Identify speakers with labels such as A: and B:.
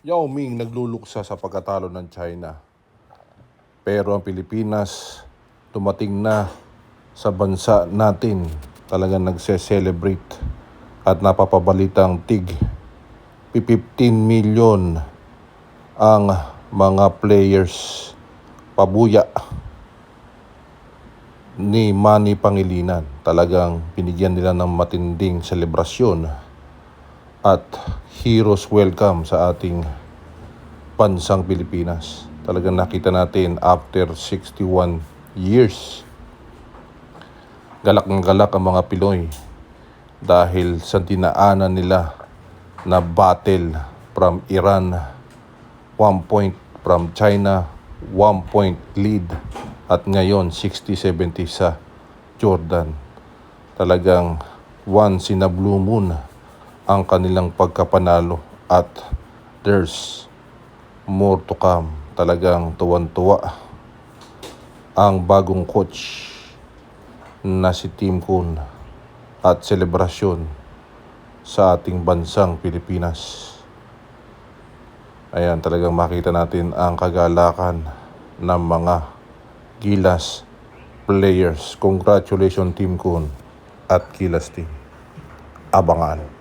A: Yao Ming nagluluksa sa pagkatalo ng China. Pero ang Pilipinas dumating na sa bansa natin talagang nagse-celebrate at napapabalitang tig 15 million ang mga players pabuya ni Manny Pangilinan. Talagang binigyan nila ng matinding selebrasyon at heroes welcome sa ating bansang Pilipinas. Talagang nakita natin after 61 years. Galak ng galak ang mga Pinoy dahil sa dinaanan nila na battle from Iran, one point from China, one point lead at ngayon 60-70 sa Jordan. Talagang once in a blue moon ang kanilang pagkapanalo at there's more to come. Talagang tuwan-tuwa ang bagong coach na si Tim Kuhn at selebrasyon sa ating bansang Pilipinas. Ayan, talagang makita natin ang kagalakan ng mga Gilas players. Congratulations Team Kuhn at Gilas Team. Abangan.